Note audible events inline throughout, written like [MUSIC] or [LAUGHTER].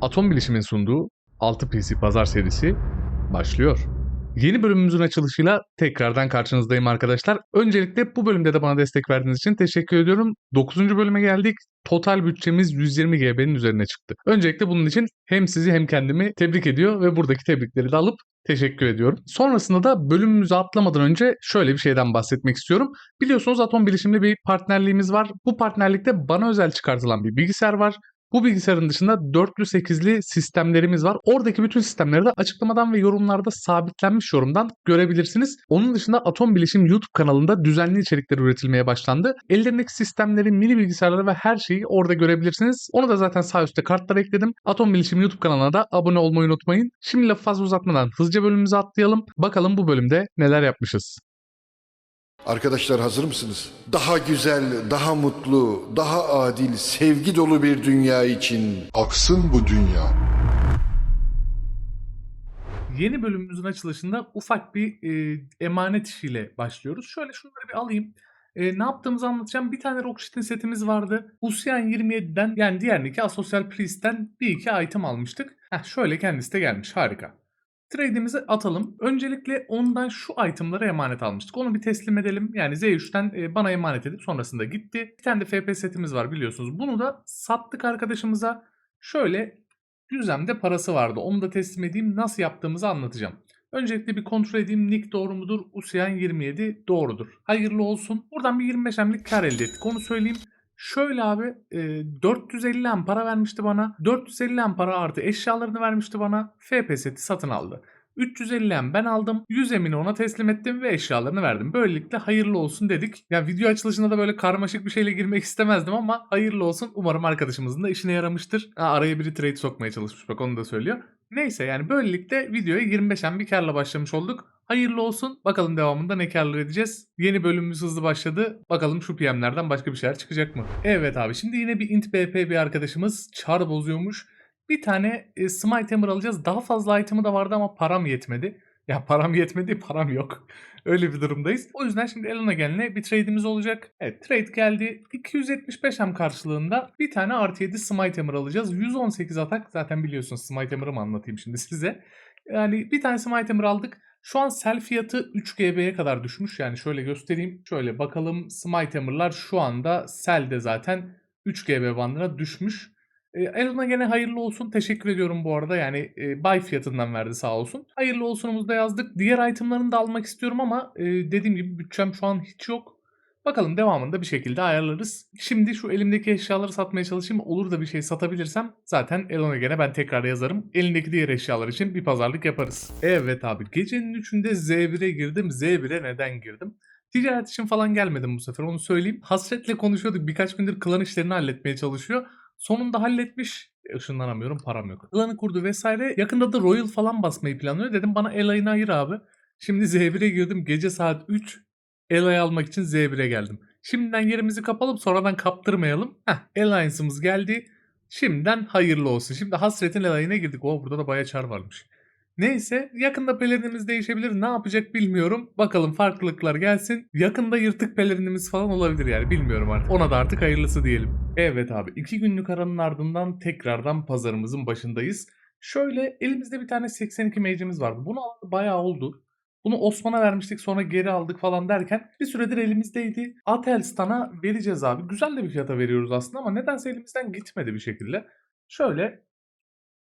Atom Bilişim'in sunduğu 6 PC Pazar serisi başlıyor. Yeni bölümümüzün açılışıyla tekrardan karşınızdayım arkadaşlar. Öncelikle bu bölümde de bana destek verdiğiniz için teşekkür ediyorum. 9. bölüme geldik. Total bütçemiz 120 GB'nin üzerine çıktı. Öncelikle bunun için hem sizi hem kendimi tebrik ediyor ve buradaki tebrikleri de alıp teşekkür ediyorum. Sonrasında da bölümümüzü atlamadan önce şöyle bir şeyden bahsetmek istiyorum. Biliyorsunuz Atom Bilişim'le bir partnerliğimiz var. Bu partnerlikte bana özel çıkartılan bir bilgisayar var. Bu bilgisayarın dışında dörtlü 8'li sistemlerimiz var. Oradaki bütün sistemleri de açıklamadan ve yorumlarda sabitlenmiş yorumdan görebilirsiniz. Onun dışında Atom Bilişim YouTube kanalında düzenli içerikler üretilmeye başlandı. Ellerindeki sistemleri, mini bilgisayarları ve her şeyi orada görebilirsiniz. Onu da zaten sağ üstte kartlara ekledim. Atom Bilişim YouTube kanalına da abone olmayı unutmayın. Şimdi lafı fazla uzatmadan hızlıca bölümümüze atlayalım. Bakalım bu bölümde neler yapmışız. Arkadaşlar hazır mısınız? Daha güzel, daha mutlu, daha adil, sevgi dolu bir dünya için Aksın bu dünya. Yeni bölümümüzün açılışında ufak bir e, emanet işiyle başlıyoruz. Şöyle şunları bir alayım. E, ne yaptığımızı anlatacağım. Bir tane Rockshit'in setimiz vardı. Usyan 27'den yani diğerindeki Asosyal Priest'ten bir iki item almıştık. Heh, şöyle kendisi de gelmiş. Harika. Trade'imizi atalım. Öncelikle ondan şu itemları emanet almıştık. Onu bir teslim edelim. Yani Z3'ten e, bana emanet edip sonrasında gitti. Bir tane de FP setimiz var biliyorsunuz. Bunu da sattık arkadaşımıza. Şöyle Düzemde parası vardı. Onu da teslim edeyim. Nasıl yaptığımızı anlatacağım. Öncelikle bir kontrol edeyim. Nick doğru mudur? Usyan 27 doğrudur. Hayırlı olsun. Buradan bir 25 emlik kar elde ettik. Onu söyleyeyim. Şöyle abi e, 450 em para vermişti bana. 450 em para artı eşyalarını vermişti bana. FP seti satın aldı. 350 em ben aldım. 100 emini ona teslim ettim ve eşyalarını verdim. Böylelikle hayırlı olsun dedik. Yani video açılışında da böyle karmaşık bir şeyle girmek istemezdim ama hayırlı olsun. Umarım arkadaşımızın da işine yaramıştır. Ha, araya biri trade sokmaya çalışmış bak onu da söylüyor. Neyse yani böylelikle videoya 25 em bir karla başlamış olduk. Hayırlı olsun. Bakalım devamında ne karlar edeceğiz. Yeni bölümümüz hızlı başladı. Bakalım şu PM'lerden başka bir şeyler çıkacak mı? Evet abi şimdi yine bir int BP bir arkadaşımız çar bozuyormuş. Bir tane e, Smite Hammer alacağız. Daha fazla item'ı da vardı ama param yetmedi. Ya param yetmedi, param yok. [LAUGHS] Öyle bir durumdayız. O yüzden şimdi Elena geline bir trade'imiz olacak. Evet trade geldi. 275 hem karşılığında bir tane artı 7 Smite Hammer alacağız. 118 atak. Zaten biliyorsunuz Smite Hammer'ı mı anlatayım şimdi size. Yani bir tane Smite Hammer aldık. Şu an sell fiyatı 3 GB'ye kadar düşmüş. Yani şöyle göstereyim. Şöyle bakalım Smite Hammer'lar şu anda sell'de zaten 3 GB bandına düşmüş. E, Elon'a gene hayırlı olsun. Teşekkür ediyorum bu arada. Yani e, buy fiyatından verdi sağ olsun. Hayırlı olsunumuzu da yazdık. Diğer itemlarını da almak istiyorum ama e, dediğim gibi bütçem şu an hiç yok. Bakalım devamında bir şekilde ayarlarız. Şimdi şu elimdeki eşyaları satmaya çalışayım. Olur da bir şey satabilirsem zaten Elon'a gene ben tekrar yazarım. Elindeki diğer eşyalar için bir pazarlık yaparız. Evet abi gecenin 3'ünde Z1'e girdim. Z1'e neden girdim? Ticaret için falan gelmedim bu sefer onu söyleyeyim. Hasretle konuşuyorduk. Birkaç gündür klan işlerini halletmeye çalışıyor. Sonunda halletmiş. E, Işınlanamıyorum param yok. Klanı kurdu vesaire. Yakında da Royal falan basmayı planlıyor. Dedim bana el ayını ayır abi. Şimdi Z1'e girdim. Gece saat 3. El ayı almak için Z1'e geldim. Şimdiden yerimizi kapalım sonradan kaptırmayalım. Heh Alliance'ımız geldi. Şimdiden hayırlı olsun. Şimdi hasretin ayına girdik. Oo burada da baya çar varmış. Neyse yakında pelerinimiz değişebilir. Ne yapacak bilmiyorum. Bakalım farklılıklar gelsin. Yakında yırtık pelerinimiz falan olabilir yani bilmiyorum artık. Ona da artık hayırlısı diyelim. Evet abi iki günlük aranın ardından tekrardan pazarımızın başındayız. Şöyle elimizde bir tane 82 mage'imiz vardı. Bunu bayağı oldu. Bunu Osman'a vermiştik sonra geri aldık falan derken bir süredir elimizdeydi. Atelstan'a vereceğiz abi. Güzel de bir fiyata veriyoruz aslında ama nedense elimizden gitmedi bir şekilde. Şöyle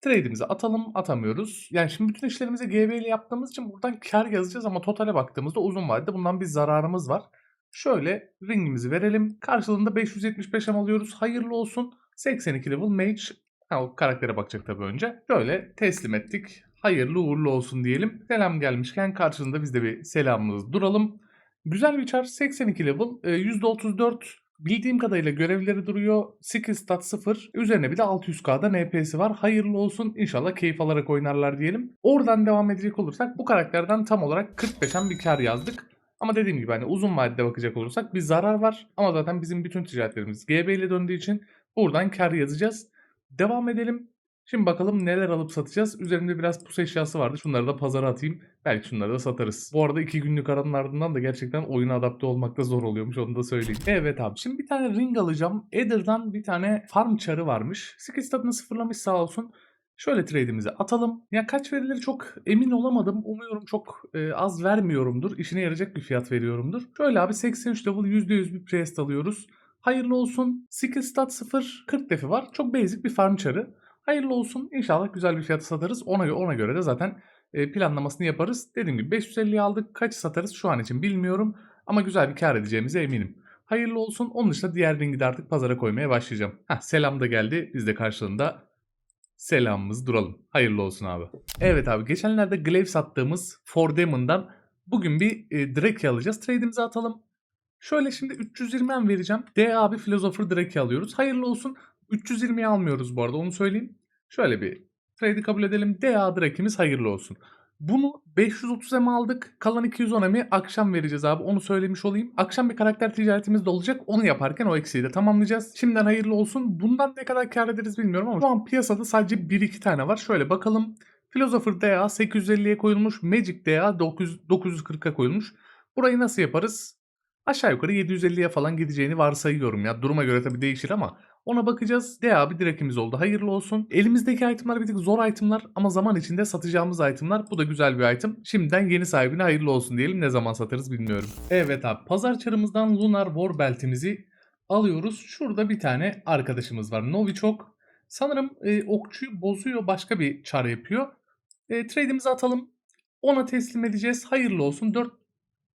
Trade'imizi atalım atamıyoruz. Yani şimdi bütün işlerimizi GB ile yaptığımız için buradan kar yazacağız ama totale baktığımızda uzun vadede bundan bir zararımız var. Şöyle ringimizi verelim. Karşılığında 575 am alıyoruz. Hayırlı olsun. 82 level mage. Ha, o karaktere bakacak tabii önce. Şöyle teslim ettik. Hayırlı uğurlu olsun diyelim. Selam gelmişken karşılığında biz de bir selamımızı duralım. Güzel bir char 82 level. e, %34 Bildiğim kadarıyla görevleri duruyor. Skill stat 0. Üzerine bir de 600k'da NP'si var. Hayırlı olsun. İnşallah keyif alarak oynarlar diyelim. Oradan devam edecek olursak bu karakterden tam olarak 45'en bir kar yazdık. Ama dediğim gibi hani uzun vadede bakacak olursak bir zarar var. Ama zaten bizim bütün ticaretlerimiz GB ile döndüğü için buradan kar yazacağız. Devam edelim. Şimdi bakalım neler alıp satacağız. Üzerimde biraz pus eşyası vardı. Şunları da pazara atayım. Belki şunları da satarız. Bu arada iki günlük aranın ardından da gerçekten oyuna adapte olmakta zor oluyormuş. Onu da söyleyeyim. Evet abi. Şimdi bir tane ring alacağım. Ether'dan bir tane farm çarı varmış. Skill statını sıfırlamış sağ olsun. Şöyle trade'imizi atalım. Ya kaç verilir çok emin olamadım. Umuyorum çok e, az vermiyorumdur. İşine yarayacak bir fiyat veriyorumdur. Şöyle abi 83 level %100 bir priest alıyoruz. Hayırlı olsun. Skill stat 0 40 defi var. Çok basic bir farm çarı. Hayırlı olsun. İnşallah güzel bir fiyata satarız. Ona, ona göre de zaten e, planlamasını yaparız. Dediğim gibi 550'yi aldık. Kaç satarız şu an için bilmiyorum. Ama güzel bir kar edeceğimize eminim. Hayırlı olsun. Onun dışında diğer ringi de artık pazara koymaya başlayacağım. Heh, selam da geldi. Biz de karşılığında selamımız duralım. Hayırlı olsun abi. Evet abi geçenlerde Glaive sattığımız For Demon'dan bugün bir e, Drake alacağız. Trade'imizi atalım. Şöyle şimdi 320 en vereceğim. D abi Philosopher Drake alıyoruz. Hayırlı olsun. 320'yi almıyoruz bu arada onu söyleyeyim. Şöyle bir trade'i kabul edelim. DA Drake'imiz hayırlı olsun. Bunu 530 M aldık. Kalan 210 M'i akşam vereceğiz abi. Onu söylemiş olayım. Akşam bir karakter ticaretimiz de olacak. Onu yaparken o eksiği de tamamlayacağız. Şimdiden hayırlı olsun. Bundan ne kadar kar ederiz bilmiyorum ama şu an piyasada sadece 1-2 tane var. Şöyle bakalım. Philosopher DA 850'ye koyulmuş. Magic DA 900 940'a koyulmuş. Burayı nasıl yaparız? Aşağı yukarı 750'ye falan gideceğini varsayıyorum ya. Duruma göre tabii değişir ama ona bakacağız. De abi direkimiz oldu. Hayırlı olsun. Elimizdeki itemler bir tık zor itemler ama zaman içinde satacağımız itemler. Bu da güzel bir item. Şimdiden yeni sahibine hayırlı olsun diyelim. Ne zaman satarız bilmiyorum. Evet abi pazar çarımızdan Lunar War Belt'imizi alıyoruz. Şurada bir tane arkadaşımız var. Novichok. Sanırım e, okçuyu bozuyor. Başka bir çar yapıyor. E, trade'imizi atalım. Ona teslim edeceğiz. Hayırlı olsun. 4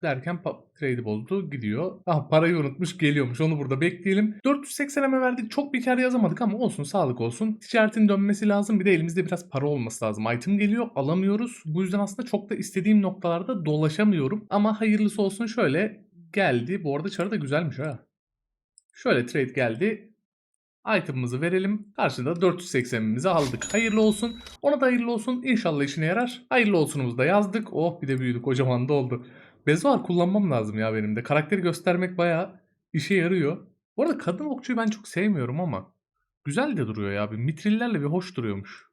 derken trade'i bozdu gidiyor. Ah parayı unutmuş geliyormuş onu burada bekleyelim. 480 eme verdik çok bir kar yazamadık ama olsun sağlık olsun. Ticaretin dönmesi lazım bir de elimizde biraz para olması lazım. Item geliyor alamıyoruz. Bu yüzden aslında çok da istediğim noktalarda dolaşamıyorum. Ama hayırlısı olsun şöyle geldi. Bu arada çarı da güzelmiş ha. Şöyle trade geldi. Item'ımızı verelim. Karşında 480'imizi aldık. Hayırlı olsun. Ona da hayırlı olsun. İnşallah işine yarar. Hayırlı olsunumuzu da yazdık. Oh bir de büyüdük. Kocaman da oldu. Bezoar kullanmam lazım ya benim de. Karakteri göstermek bayağı işe yarıyor. Bu arada kadın okçuyu ben çok sevmiyorum ama güzel de duruyor ya. Bir mitrillerle bir hoş duruyormuş.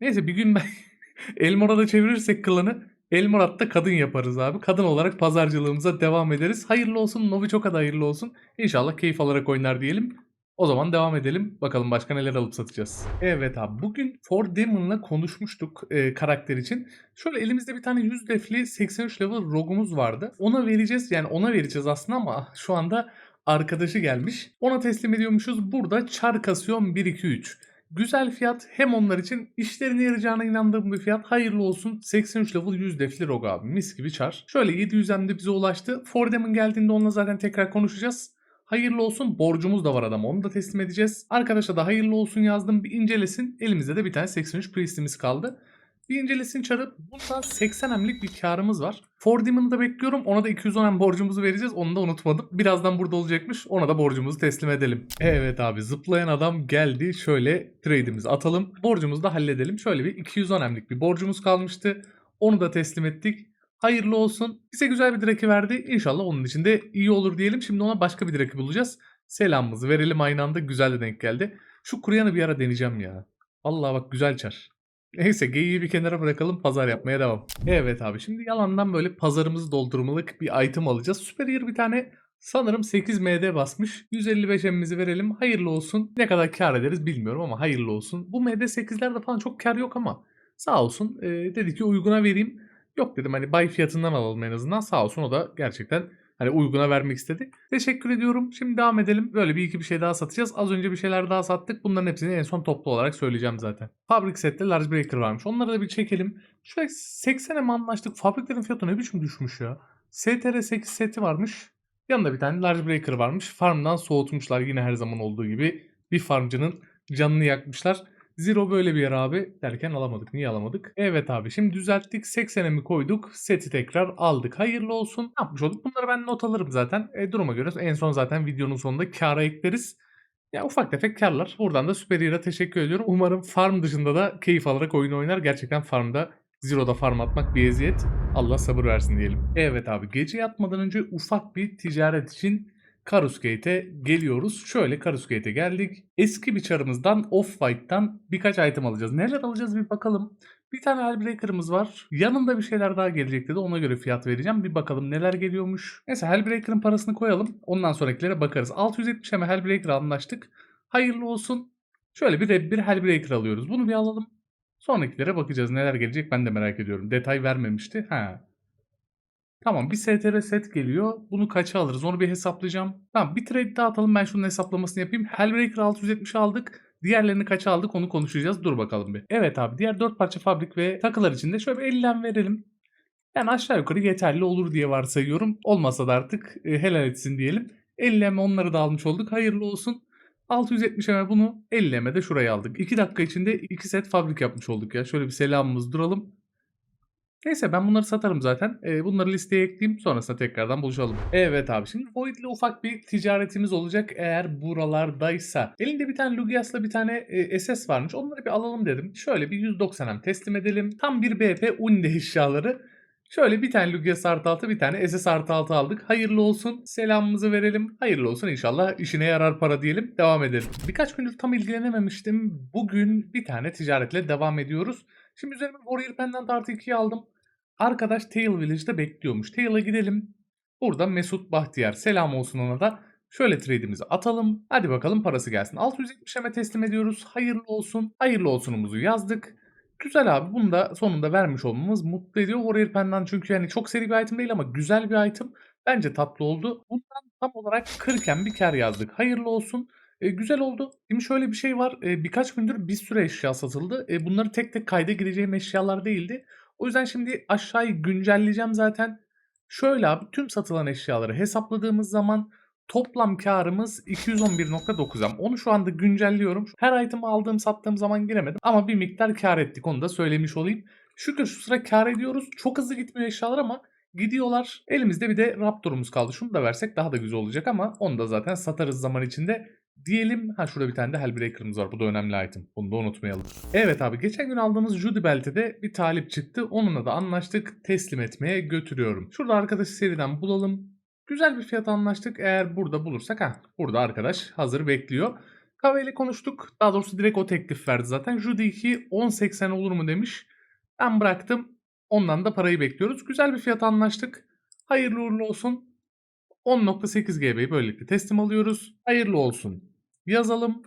Neyse bir gün ben [LAUGHS] Elmorad'a çevirirsek klanı Elmorad'da kadın yaparız abi. Kadın olarak pazarcılığımıza devam ederiz. Hayırlı olsun. Novi çok da hayırlı olsun. İnşallah keyif alarak oynar diyelim. O zaman devam edelim. Bakalım başka neler alıp satacağız. Evet abi bugün For Demon'la konuşmuştuk e, karakter için. Şöyle elimizde bir tane 100 defli 83 level rogumuz vardı. Ona vereceğiz yani ona vereceğiz aslında ama şu anda arkadaşı gelmiş. Ona teslim ediyormuşuz. Burada çar kasyon 1-2-3. Güzel fiyat hem onlar için işlerine yarayacağına inandığım bir fiyat. Hayırlı olsun. 83 level 100 defli rog abi. Mis gibi çar. Şöyle 700 de bize ulaştı. For Demon geldiğinde onunla zaten tekrar konuşacağız. Hayırlı olsun borcumuz da var adama onu da teslim edeceğiz. Arkadaşa da hayırlı olsun yazdım bir incelesin. Elimizde de bir tane 83 priestimiz kaldı. Bir incelesin çarı. Bundan 80 emlik bir karımız var. For Demon'ı da bekliyorum. Ona da 210 em borcumuzu vereceğiz. Onu da unutmadım. Birazdan burada olacakmış. Ona da borcumuzu teslim edelim. Evet abi zıplayan adam geldi. Şöyle trade'imizi atalım. Borcumuzu da halledelim. Şöyle bir 210 emlik bir borcumuz kalmıştı. Onu da teslim ettik. Hayırlı olsun. Bize güzel bir direki verdi. İnşallah onun için de iyi olur diyelim. Şimdi ona başka bir direki bulacağız. Selamımızı verelim aynı anda. Güzel de denk geldi. Şu kuruyanı bir ara deneyeceğim ya. Allah bak güzel çar. Neyse geyiği bir kenara bırakalım pazar yapmaya devam. Evet abi şimdi yalandan böyle pazarımızı doldurmalık bir item alacağız. Superior bir tane sanırım 8 MD basmış. 155 M'imizi verelim. Hayırlı olsun. Ne kadar kar ederiz bilmiyorum ama hayırlı olsun. Bu MD 8'lerde falan çok kar yok ama sağ olsun e, dedi ki uyguna vereyim. Yok dedim hani bay fiyatından alalım en azından. Sağ olsun o da gerçekten hani uyguna vermek istedi. Teşekkür ediyorum. Şimdi devam edelim. Böyle bir iki bir şey daha satacağız. Az önce bir şeyler daha sattık. Bunların hepsini en son toplu olarak söyleyeceğim zaten. Fabrik sette large breaker varmış. Onları da bir çekelim. Şöyle 80'e mi anlaştık? Fabriklerin fiyatı ne biçim düşmüş ya. STR 8 seti varmış. Yanında bir tane large breaker varmış. Farmdan soğutmuşlar yine her zaman olduğu gibi. Bir farmcının canını yakmışlar. Zero böyle bir yer abi derken alamadık. Niye alamadık? Evet abi şimdi düzelttik. 80'e mi koyduk? Seti tekrar aldık. Hayırlı olsun. Ne yapmış olduk? Bunları ben not alırım zaten. E, duruma göre en son zaten videonun sonunda kâra ekleriz. Ya ufak tefek karlar. Buradan da Superior'a teşekkür ediyorum. Umarım farm dışında da keyif alarak oyun oynar. Gerçekten farmda Zero'da farm atmak bir eziyet. Allah sabır versin diyelim. Evet abi gece yatmadan önce ufak bir ticaret için Karusgate'e geliyoruz. Şöyle Karusgate'e geldik. Eski bir çarımızdan Off-White'dan birkaç item alacağız. Neler alacağız bir bakalım. Bir tane Hellbreaker'ımız var. Yanında bir şeyler daha gelecek dedi. Ona göre fiyat vereceğim. Bir bakalım neler geliyormuş. Neyse Hellbreaker'ın parasını koyalım. Ondan sonrakilere bakarız. 670 hem Hellbreaker anlaştık. Hayırlı olsun. Şöyle bir Red bir Hellbreaker alıyoruz. Bunu bir alalım. Sonrakilere bakacağız. Neler gelecek ben de merak ediyorum. Detay vermemişti. Ha. Tamam bir STR set geliyor. Bunu kaça alırız onu bir hesaplayacağım. Tamam bir trade daha atalım ben şunun hesaplamasını yapayım. Hellbreaker 670 aldık. Diğerlerini kaça aldık onu konuşacağız. Dur bakalım bir. Evet abi diğer 4 parça fabrik ve takılar için de şöyle bir 50'den verelim. Yani aşağı yukarı yeterli olur diye varsayıyorum. Olmasa da artık e, helal etsin diyelim. 50 onları da almış olduk. Hayırlı olsun. 670 eme bunu 50 eme de şuraya aldık. 2 dakika içinde 2 set fabrik yapmış olduk ya. Şöyle bir selamımız duralım. Neyse ben bunları satarım zaten. Ee, bunları listeye ekleyeyim sonrasında tekrardan buluşalım. Evet abi şimdi Void ufak bir ticaretimiz olacak eğer buralardaysa. Elinde bir tane Lugias'la bir tane e, SS varmış. Onları bir alalım dedim. Şöyle bir 190 hem teslim edelim. Tam bir BP Unde eşyaları. Şöyle bir tane Lugias artı altı bir tane SS artı altı aldık. Hayırlı olsun. Selamımızı verelim. Hayırlı olsun inşallah işine yarar para diyelim. Devam edelim. Birkaç gündür tam ilgilenememiştim. Bugün bir tane ticaretle devam ediyoruz. Şimdi üzerime Warrior Pendant artı 2'yi aldım. Arkadaş Tail Village'da bekliyormuş. Tail'a gidelim. Burada Mesut Bahtiyar. Selam olsun ona da. Şöyle trade'imizi atalım. Hadi bakalım parası gelsin. 670 eme teslim ediyoruz. Hayırlı olsun. Hayırlı olsunumuzu yazdık. Güzel abi. Bunu da sonunda vermiş olmamız mutlu ediyor. Warrior Pendant çünkü yani çok seri bir item değil ama güzel bir item. Bence tatlı oldu. Bundan tam olarak 40 bir kar yazdık. Hayırlı olsun. E, güzel oldu. Şimdi şöyle bir şey var. E, birkaç gündür bir sürü eşya satıldı. E, bunları tek tek kayda gireceğim eşyalar değildi. O yüzden şimdi aşağıyı güncelleyeceğim zaten. Şöyle abi tüm satılan eşyaları hesapladığımız zaman toplam karımız 211.9'am. Onu şu anda güncelliyorum. Her item'ı aldığım sattığım zaman giremedim ama bir miktar kar ettik onu da söylemiş olayım. Şükür şu sıra kar ediyoruz. Çok hızlı gitmiyor eşyalar ama gidiyorlar. Elimizde bir de Raptor'umuz kaldı. Şunu da versek daha da güzel olacak ama onu da zaten satarız zaman içinde. Diyelim ha şurada bir tane de Hellbreaker'ımız var. Bu da önemli item. Bunu da unutmayalım. Evet abi geçen gün aldığımız Judy Belt'e de bir talip çıktı. Onunla da anlaştık. Teslim etmeye götürüyorum. Şurada arkadaşı seriden bulalım. Güzel bir fiyat anlaştık. Eğer burada bulursak ha burada arkadaş hazır bekliyor. Kahve ile konuştuk. Daha doğrusu direkt o teklif verdi zaten. Judy 2 10.80 olur mu demiş. Ben bıraktım. Ondan da parayı bekliyoruz. Güzel bir fiyat anlaştık. Hayırlı uğurlu olsun. 10.8 GB'yi böylelikle teslim alıyoruz. Hayırlı olsun. Yazalım.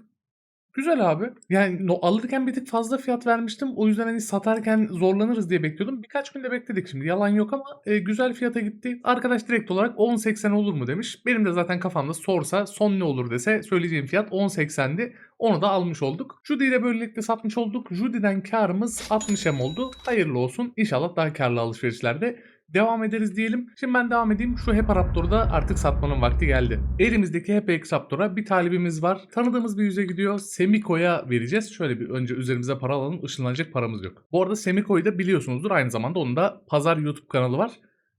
Güzel abi. Yani no, alırken bir tık fazla fiyat vermiştim. O yüzden hani satarken zorlanırız diye bekliyordum. Birkaç günde bekledik şimdi. Yalan yok ama e, güzel fiyata gitti. Arkadaş direkt olarak 10.80 olur mu demiş. Benim de zaten kafamda sorsa son ne olur dese söyleyeceğim fiyat 10.80'di. Onu da almış olduk. Judy ile böylelikle satmış olduk. Judy'den karımız 60 M oldu. Hayırlı olsun. İnşallah daha karlı alışverişlerde devam ederiz diyelim. Şimdi ben devam edeyim. Şu HEPA Raptor'u da artık satmanın vakti geldi. Elimizdeki HEPA Raptor'a bir talibimiz var. Tanıdığımız bir yüze gidiyor. Semiko'ya vereceğiz. Şöyle bir önce üzerimize para alalım. Işınlanacak paramız yok. Bu arada Semiko'yu da biliyorsunuzdur. Aynı zamanda onun da Pazar YouTube kanalı var.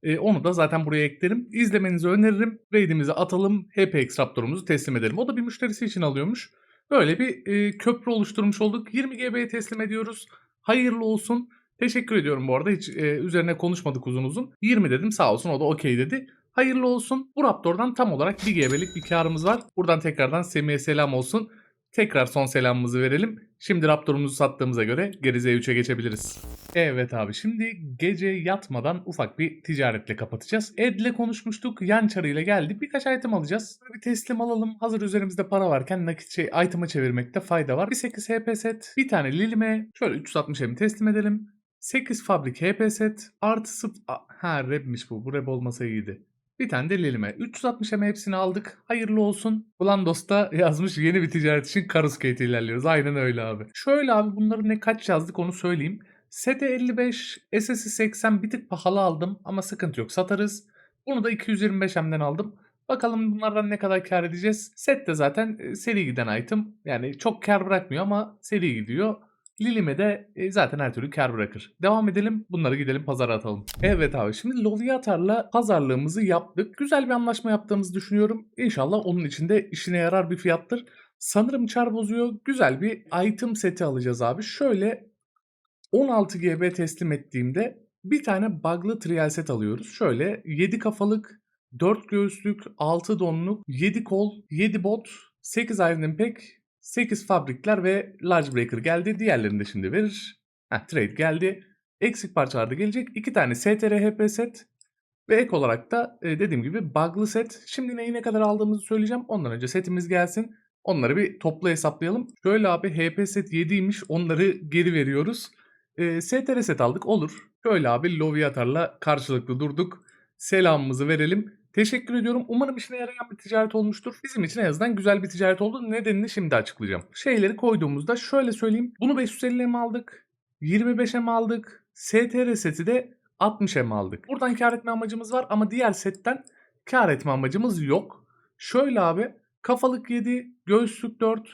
Ee, onu da zaten buraya eklerim. İzlemenizi öneririm. Raid'imizi atalım. HPX Raptor'umuzu teslim edelim. O da bir müşterisi için alıyormuş. Böyle bir e, köprü oluşturmuş olduk. 20 GB'ye teslim ediyoruz. Hayırlı olsun. Teşekkür ediyorum bu arada. Hiç e, üzerine konuşmadık uzun uzun. 20 dedim sağ olsun o da okey dedi. Hayırlı olsun. Bu Raptor'dan tam olarak 1 GB'lik bir karımız var. Buradan tekrardan Semih'e selam olsun. Tekrar son selamımızı verelim. Şimdi Raptor'umuzu sattığımıza göre geri Z3'e geçebiliriz. Evet abi şimdi gece yatmadan ufak bir ticaretle kapatacağız. Ed'le konuşmuştuk. Yan çarıyla geldik. Birkaç item alacağız. Bir teslim alalım. Hazır üzerimizde para varken nakit şey item'ı çevirmekte fayda var. Bir 8 HP set. Bir tane Lilime. Şöyle 360 M'i teslim edelim. 8 fabrik HP set. Artı sıf... Ha Reb'miş bu. Bu Reb olmasa iyiydi. Bir tane de Lilime. 360 M hepsini aldık. Hayırlı olsun. Blandos da [LAUGHS] yazmış yeni bir ticaret için Karuskate ilerliyoruz. Aynen öyle abi. Şöyle abi bunları ne kaç yazdık onu söyleyeyim. Sete 55, SS'i 80 bir tık pahalı aldım ama sıkıntı yok satarız. Bunu da 225 M'den aldım. Bakalım bunlardan ne kadar kar edeceğiz. Set de zaten e, seri giden item. Yani çok kar bırakmıyor ama seri gidiyor. Lilime de e, zaten her türlü kar bırakır. Devam edelim. Bunları gidelim pazara atalım. Evet abi şimdi Loviatar'la pazarlığımızı yaptık. Güzel bir anlaşma yaptığımızı düşünüyorum. İnşallah onun içinde işine yarar bir fiyattır. Sanırım çar bozuyor. Güzel bir item seti alacağız abi. Şöyle 16 GB teslim ettiğimde bir tane bug'lı trial set alıyoruz. Şöyle 7 kafalık, 4 göğüslük, 6 donluk, 7 kol, 7 bot, 8 Iron Impact, 8 fabrikler ve Large Breaker geldi. Diğerlerini de şimdi verir. Heh, trade geldi. Eksik parçalar da gelecek. 2 tane STR HP set. Ve ek olarak da e, dediğim gibi bug'lı set. Şimdi neyi ne kadar aldığımızı söyleyeceğim. Ondan önce setimiz gelsin. Onları bir toplu hesaplayalım. Şöyle abi HP set 7'ymiş. Onları geri veriyoruz. Ee, STR set aldık olur. Şöyle abi Loviatar'la karşılıklı durduk. Selamımızı verelim. Teşekkür ediyorum. Umarım işine yarayan bir ticaret olmuştur. Bizim için en azından güzel bir ticaret oldu. Nedenini şimdi açıklayacağım. Şeyleri koyduğumuzda şöyle söyleyeyim. Bunu 550'ye mi aldık? 25'e mi aldık? STR seti de 60'e mi aldık? Buradan kar etme amacımız var ama diğer setten kar etme amacımız yok. Şöyle abi kafalık 7, göğüslük 4,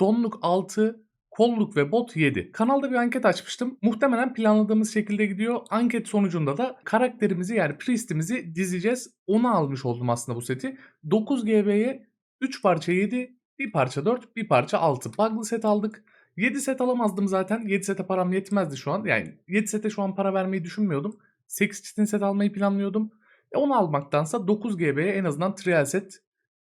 donluk 6, kolluk ve bot 7. Kanalda bir anket açmıştım. Muhtemelen planladığımız şekilde gidiyor. Anket sonucunda da karakterimizi yani priestimizi dizeceğiz. Onu almış oldum aslında bu seti. 9 GB'ye 3 parça 7, bir parça 4, bir parça 6. Bug'lı set aldık. 7 set alamazdım zaten. 7 sete param yetmezdi şu an. Yani 7 sete şu an para vermeyi düşünmüyordum. 8 çitin set almayı planlıyordum. E onu almaktansa 9 GB'ye en azından trial set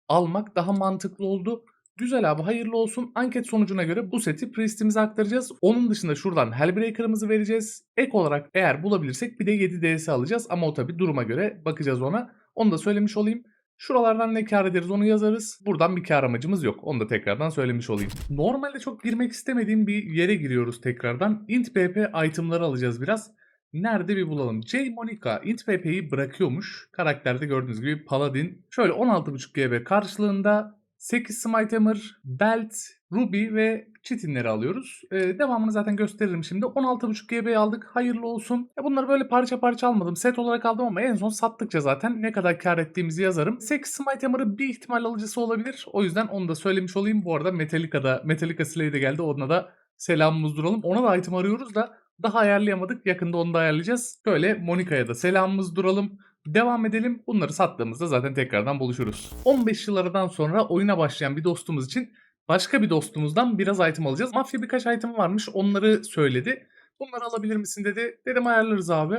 almak daha mantıklı oldu. Güzel abi hayırlı olsun. Anket sonucuna göre bu seti Priest'imize aktaracağız. Onun dışında şuradan Hellbreaker'ımızı vereceğiz. Ek olarak eğer bulabilirsek bir de 7 DS alacağız. Ama o tabi duruma göre bakacağız ona. Onu da söylemiş olayım. Şuralardan ne kar ederiz onu yazarız. Buradan bir kar amacımız yok. Onu da tekrardan söylemiş olayım. Normalde çok girmek istemediğim bir yere giriyoruz tekrardan. Int PP itemları alacağız biraz. Nerede bir bulalım. J. Monica Int PP'yi bırakıyormuş. Karakterde gördüğünüz gibi Paladin. Şöyle 16.5 GB karşılığında 8 Smite Hammer, Belt, Ruby ve Chitinleri alıyoruz. Ee, devamını zaten gösteririm şimdi. 16.5 GB aldık. Hayırlı olsun. Ya bunları böyle parça parça almadım. Set olarak aldım ama en son sattıkça zaten ne kadar kar ettiğimizi yazarım. 8 Smite Hammer'ın bir ihtimal alıcısı olabilir. O yüzden onu da söylemiş olayım. Bu arada Metallica'da, Metallica Slay de geldi. Ona da selamımız duralım. Ona da item arıyoruz da daha ayarlayamadık. Yakında onu da ayarlayacağız. Böyle Monica'ya da selamımız duralım. Devam edelim. Bunları sattığımızda zaten tekrardan buluşuruz. 15 yıl aradan sonra oyuna başlayan bir dostumuz için başka bir dostumuzdan biraz item alacağız. Mafya birkaç item varmış. Onları söyledi. Bunları alabilir misin dedi. Dedim ayarlarız abi.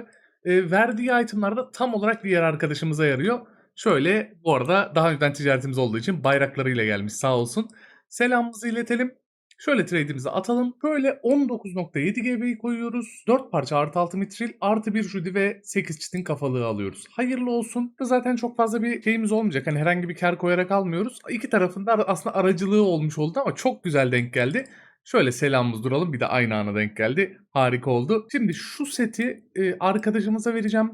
E, verdiği itemlar da tam olarak diğer arkadaşımıza yarıyor. Şöyle bu arada daha önceden ticaretimiz olduğu için bayraklarıyla gelmiş sağ olsun. Selamımızı iletelim. Şöyle trade'imizi atalım. Böyle 19.7 GB'yi koyuyoruz. 4 parça artı 6 mitril artı 1 Judy ve 8 çitin kafalığı alıyoruz. Hayırlı olsun. Zaten çok fazla bir şeyimiz olmayacak. Hani herhangi bir kar koyarak almıyoruz. İki tarafında aslında aracılığı olmuş oldu ama çok güzel denk geldi. Şöyle selamımız duralım. Bir de aynı ana denk geldi. Harika oldu. Şimdi şu seti e, arkadaşımıza vereceğim.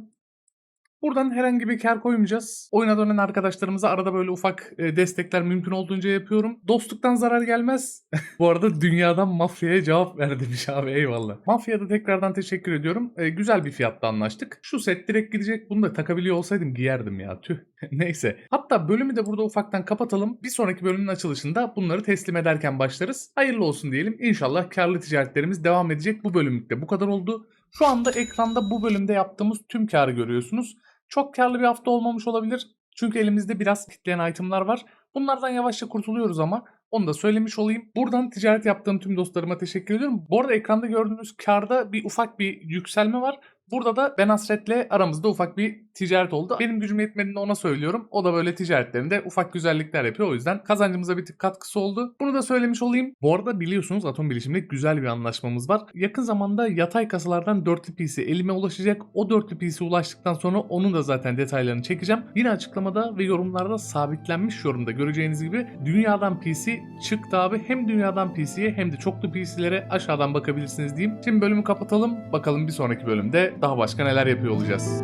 Buradan herhangi bir kar koymayacağız. Oyuna dönen arkadaşlarımıza arada böyle ufak e, destekler mümkün olduğunca yapıyorum. Dostluktan zarar gelmez. [LAUGHS] Bu arada dünyadan mafyaya cevap ver demiş abi eyvallah. Mafyaya da tekrardan teşekkür ediyorum. E, güzel bir fiyatta anlaştık. Şu set direkt gidecek. Bunu da takabiliyor olsaydım giyerdim ya tüh. [LAUGHS] Neyse. Hatta bölümü de burada ufaktan kapatalım. Bir sonraki bölümün açılışında bunları teslim ederken başlarız. Hayırlı olsun diyelim. İnşallah karlı ticaretlerimiz devam edecek. Bu bölümlükte bu kadar oldu. Şu anda ekranda bu bölümde yaptığımız tüm karı görüyorsunuz. Çok karlı bir hafta olmamış olabilir. Çünkü elimizde biraz kitleyen itemlar var. Bunlardan yavaşça kurtuluyoruz ama onu da söylemiş olayım. Buradan ticaret yaptığım tüm dostlarıma teşekkür ediyorum. Bu arada ekranda gördüğünüz karda bir ufak bir yükselme var. Burada da Ben Hasret'le aramızda ufak bir ticaret oldu. Benim gücüm yetmediğinde ona söylüyorum. O da böyle ticaretlerinde ufak güzellikler yapıyor. O yüzden kazancımıza bir tık katkısı oldu. Bunu da söylemiş olayım. Bu arada biliyorsunuz Atom Bilişim'de güzel bir anlaşmamız var. Yakın zamanda yatay kasalardan dörtlü PC elime ulaşacak. O dörtlü PC ulaştıktan sonra onun da zaten detaylarını çekeceğim. Yine açıklamada ve yorumlarda sabitlenmiş yorumda göreceğiniz gibi dünyadan PC çıktı abi. Hem dünyadan PC'ye hem de çoklu PC'lere aşağıdan bakabilirsiniz diyeyim. Şimdi bölümü kapatalım. Bakalım bir sonraki bölümde daha başka neler yapıyor olacağız.